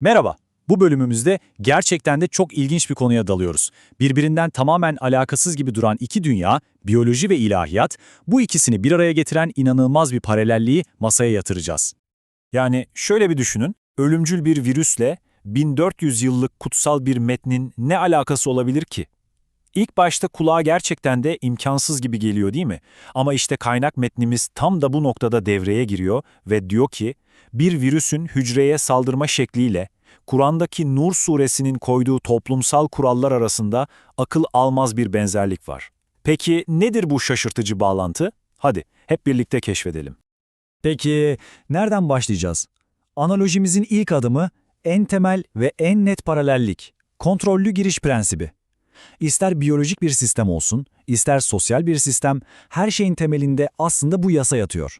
Merhaba. Bu bölümümüzde gerçekten de çok ilginç bir konuya dalıyoruz. Birbirinden tamamen alakasız gibi duran iki dünya, biyoloji ve ilahiyat, bu ikisini bir araya getiren inanılmaz bir paralelliği masaya yatıracağız. Yani şöyle bir düşünün, ölümcül bir virüsle 1400 yıllık kutsal bir metnin ne alakası olabilir ki? İlk başta kulağa gerçekten de imkansız gibi geliyor değil mi? Ama işte kaynak metnimiz tam da bu noktada devreye giriyor ve diyor ki, bir virüsün hücreye saldırma şekliyle Kur'an'daki Nur suresinin koyduğu toplumsal kurallar arasında akıl almaz bir benzerlik var. Peki nedir bu şaşırtıcı bağlantı? Hadi hep birlikte keşfedelim. Peki nereden başlayacağız? Analojimizin ilk adımı en temel ve en net paralellik, kontrollü giriş prensibi. İster biyolojik bir sistem olsun, ister sosyal bir sistem, her şeyin temelinde aslında bu yasa yatıyor.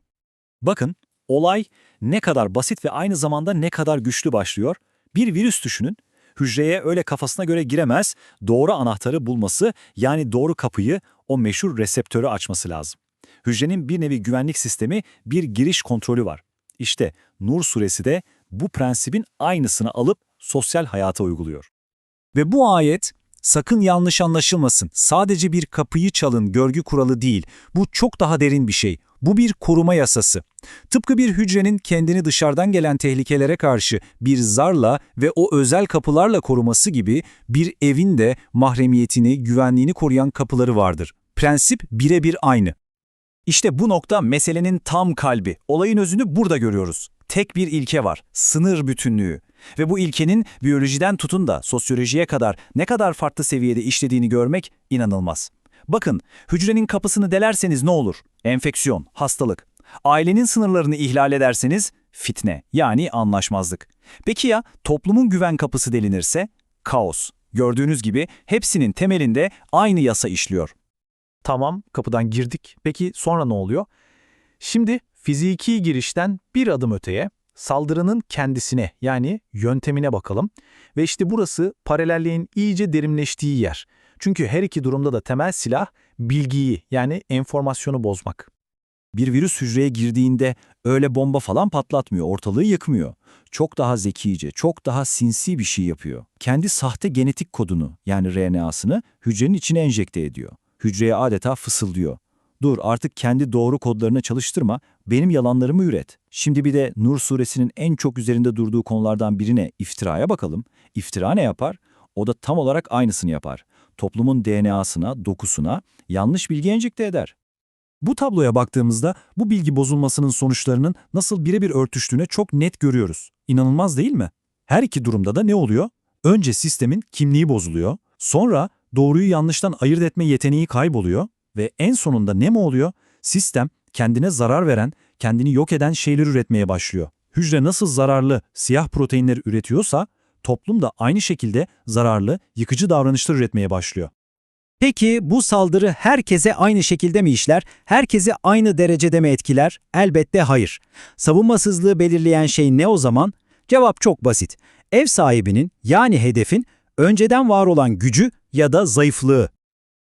Bakın, olay ne kadar basit ve aynı zamanda ne kadar güçlü başlıyor. Bir virüs düşünün, hücreye öyle kafasına göre giremez, doğru anahtarı bulması yani doğru kapıyı, o meşhur reseptörü açması lazım. Hücrenin bir nevi güvenlik sistemi, bir giriş kontrolü var. İşte Nur suresi de bu prensibin aynısını alıp sosyal hayata uyguluyor. Ve bu ayet, sakın yanlış anlaşılmasın, sadece bir kapıyı çalın görgü kuralı değil, bu çok daha derin bir şey. Bu bir koruma yasası. Tıpkı bir hücrenin kendini dışarıdan gelen tehlikelere karşı bir zarla ve o özel kapılarla koruması gibi bir evin de mahremiyetini, güvenliğini koruyan kapıları vardır. Prensip birebir aynı. İşte bu nokta meselenin tam kalbi. Olayın özünü burada görüyoruz. Tek bir ilke var, sınır bütünlüğü. Ve bu ilkenin biyolojiden tutun da sosyolojiye kadar ne kadar farklı seviyede işlediğini görmek inanılmaz. Bakın, hücrenin kapısını delerseniz ne olur? Enfeksiyon, hastalık. Ailenin sınırlarını ihlal ederseniz fitne, yani anlaşmazlık. Peki ya toplumun güven kapısı delinirse? Kaos. Gördüğünüz gibi hepsinin temelinde aynı yasa işliyor. Tamam, kapıdan girdik. Peki sonra ne oluyor? Şimdi fiziki girişten bir adım öteye, saldırının kendisine yani yöntemine bakalım. Ve işte burası paralelliğin iyice derinleştiği yer. Çünkü her iki durumda da temel silah bilgiyi yani enformasyonu bozmak. Bir virüs hücreye girdiğinde öyle bomba falan patlatmıyor, ortalığı yıkmıyor. Çok daha zekice, çok daha sinsi bir şey yapıyor. Kendi sahte genetik kodunu yani RNA'sını hücrenin içine enjekte ediyor. Hücreye adeta fısıldıyor. Dur artık kendi doğru kodlarını çalıştırma, benim yalanlarımı üret. Şimdi bir de Nur suresinin en çok üzerinde durduğu konulardan birine iftiraya bakalım. İftira ne yapar? O da tam olarak aynısını yapar. Toplumun DNA'sına, dokusuna yanlış bilgi enjekte eder. Bu tabloya baktığımızda bu bilgi bozulmasının sonuçlarının nasıl birebir örtüştüğüne çok net görüyoruz. İnanılmaz değil mi? Her iki durumda da ne oluyor? Önce sistemin kimliği bozuluyor, sonra doğruyu yanlıştan ayırt etme yeteneği kayboluyor ve en sonunda ne mi oluyor? Sistem kendine zarar veren, kendini yok eden şeyler üretmeye başlıyor. Hücre nasıl zararlı siyah proteinleri üretiyorsa, toplum da aynı şekilde zararlı, yıkıcı davranışlar üretmeye başlıyor. Peki bu saldırı herkese aynı şekilde mi işler? Herkesi aynı derecede mi etkiler? Elbette hayır. Savunmasızlığı belirleyen şey ne o zaman? Cevap çok basit. Ev sahibinin yani hedefin önceden var olan gücü ya da zayıflığı.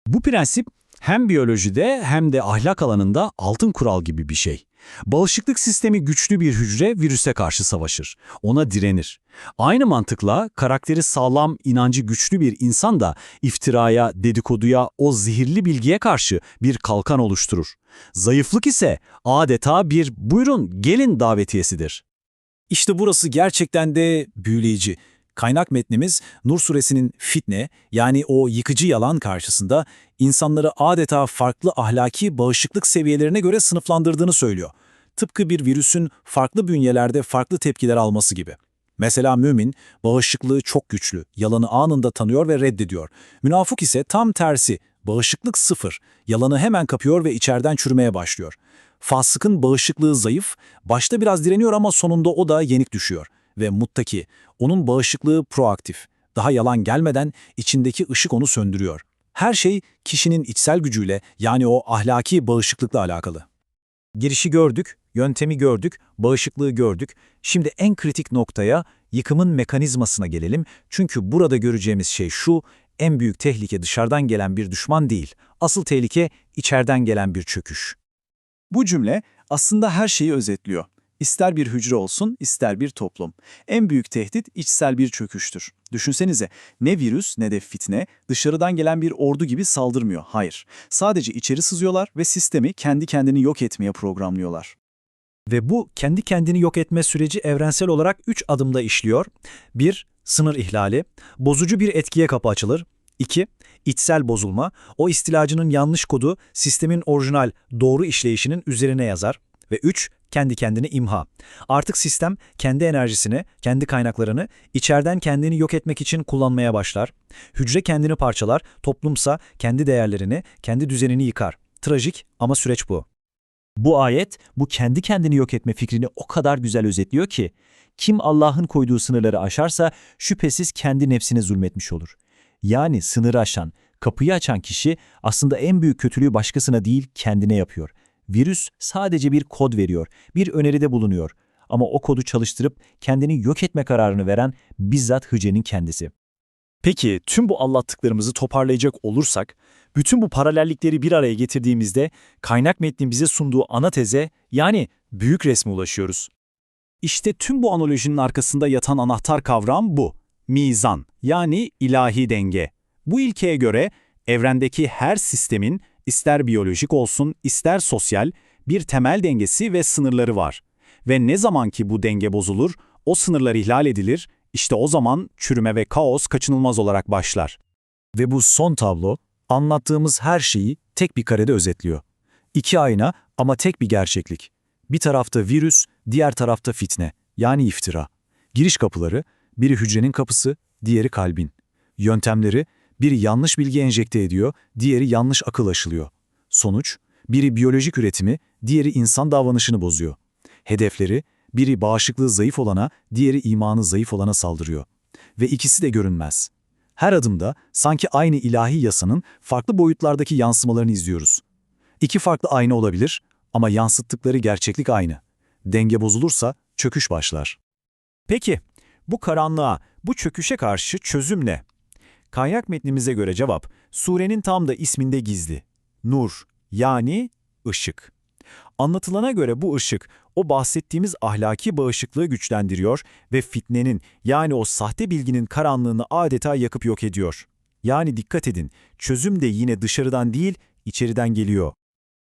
Bu prensip hem biyolojide hem de ahlak alanında altın kural gibi bir şey. Bağışıklık sistemi güçlü bir hücre virüse karşı savaşır. Ona direnir. Aynı mantıkla karakteri sağlam, inancı güçlü bir insan da iftiraya, dedikoduya, o zehirli bilgiye karşı bir kalkan oluşturur. Zayıflık ise adeta bir buyurun gelin davetiyesidir. İşte burası gerçekten de büyüleyici. Kaynak metnimiz Nur suresinin fitne yani o yıkıcı yalan karşısında insanları adeta farklı ahlaki bağışıklık seviyelerine göre sınıflandırdığını söylüyor. Tıpkı bir virüsün farklı bünyelerde farklı tepkiler alması gibi. Mesela mümin bağışıklığı çok güçlü, yalanı anında tanıyor ve reddediyor. Münafık ise tam tersi, bağışıklık sıfır, yalanı hemen kapıyor ve içeriden çürümeye başlıyor. Fasıkın bağışıklığı zayıf, başta biraz direniyor ama sonunda o da yenik düşüyor ve muttaki, onun bağışıklığı proaktif. Daha yalan gelmeden içindeki ışık onu söndürüyor. Her şey kişinin içsel gücüyle yani o ahlaki bağışıklıkla alakalı. Girişi gördük, yöntemi gördük, bağışıklığı gördük. Şimdi en kritik noktaya yıkımın mekanizmasına gelelim. Çünkü burada göreceğimiz şey şu, en büyük tehlike dışarıdan gelen bir düşman değil. Asıl tehlike içeriden gelen bir çöküş. Bu cümle aslında her şeyi özetliyor. İster bir hücre olsun, ister bir toplum. En büyük tehdit içsel bir çöküştür. Düşünsenize, ne virüs ne de fitne dışarıdan gelen bir ordu gibi saldırmıyor. Hayır. Sadece içeri sızıyorlar ve sistemi kendi kendini yok etmeye programlıyorlar. Ve bu kendi kendini yok etme süreci evrensel olarak 3 adımda işliyor. 1. Sınır ihlali. Bozucu bir etkiye kapı açılır. 2. İçsel bozulma. O istilacının yanlış kodu sistemin orijinal doğru işleyişinin üzerine yazar. Ve 3. Kendi kendini imha. Artık sistem kendi enerjisini, kendi kaynaklarını içeriden kendini yok etmek için kullanmaya başlar. Hücre kendini parçalar, toplumsa kendi değerlerini, kendi düzenini yıkar. Trajik ama süreç bu. Bu ayet bu kendi kendini yok etme fikrini o kadar güzel özetliyor ki kim Allah'ın koyduğu sınırları aşarsa şüphesiz kendi nefsine zulmetmiş olur. Yani sınırı aşan, kapıyı açan kişi aslında en büyük kötülüğü başkasına değil kendine yapıyor. Virüs sadece bir kod veriyor, bir öneride bulunuyor. Ama o kodu çalıştırıp kendini yok etme kararını veren bizzat hücrenin kendisi. Peki tüm bu anlattıklarımızı toparlayacak olursak, bütün bu paralellikleri bir araya getirdiğimizde kaynak metnin bize sunduğu ana teze yani büyük resme ulaşıyoruz. İşte tüm bu analojinin arkasında yatan anahtar kavram bu. Mizan yani ilahi denge. Bu ilkeye göre evrendeki her sistemin ister biyolojik olsun ister sosyal bir temel dengesi ve sınırları var. Ve ne zaman ki bu denge bozulur, o sınırlar ihlal edilir, işte o zaman çürüme ve kaos kaçınılmaz olarak başlar. Ve bu son tablo, anlattığımız her şeyi tek bir karede özetliyor. İki ayna ama tek bir gerçeklik. Bir tarafta virüs, diğer tarafta fitne, yani iftira. Giriş kapıları, biri hücrenin kapısı, diğeri kalbin. Yöntemleri, biri yanlış bilgi enjekte ediyor, diğeri yanlış akıl aşılıyor. Sonuç, biri biyolojik üretimi, diğeri insan davranışını bozuyor. Hedefleri, biri bağışıklığı zayıf olana, diğeri imanı zayıf olana saldırıyor. Ve ikisi de görünmez. Her adımda sanki aynı ilahi yasanın farklı boyutlardaki yansımalarını izliyoruz. İki farklı ayna olabilir ama yansıttıkları gerçeklik aynı. Denge bozulursa çöküş başlar. Peki, bu karanlığa, bu çöküşe karşı çözüm ne? Kaynak metnimize göre cevap, surenin tam da isminde gizli. Nur, yani ışık. Anlatılana göre bu ışık, o bahsettiğimiz ahlaki bağışıklığı güçlendiriyor ve fitnenin, yani o sahte bilginin karanlığını adeta yakıp yok ediyor. Yani dikkat edin, çözüm de yine dışarıdan değil, içeriden geliyor.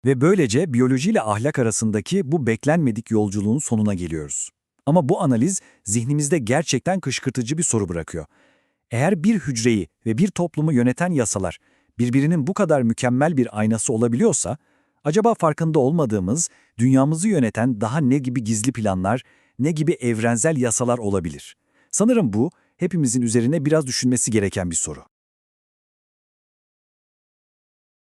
Ve böylece biyolojiyle ahlak arasındaki bu beklenmedik yolculuğun sonuna geliyoruz. Ama bu analiz zihnimizde gerçekten kışkırtıcı bir soru bırakıyor. Eğer bir hücreyi ve bir toplumu yöneten yasalar birbirinin bu kadar mükemmel bir aynası olabiliyorsa, acaba farkında olmadığımız, dünyamızı yöneten daha ne gibi gizli planlar, ne gibi evrensel yasalar olabilir? Sanırım bu, hepimizin üzerine biraz düşünmesi gereken bir soru.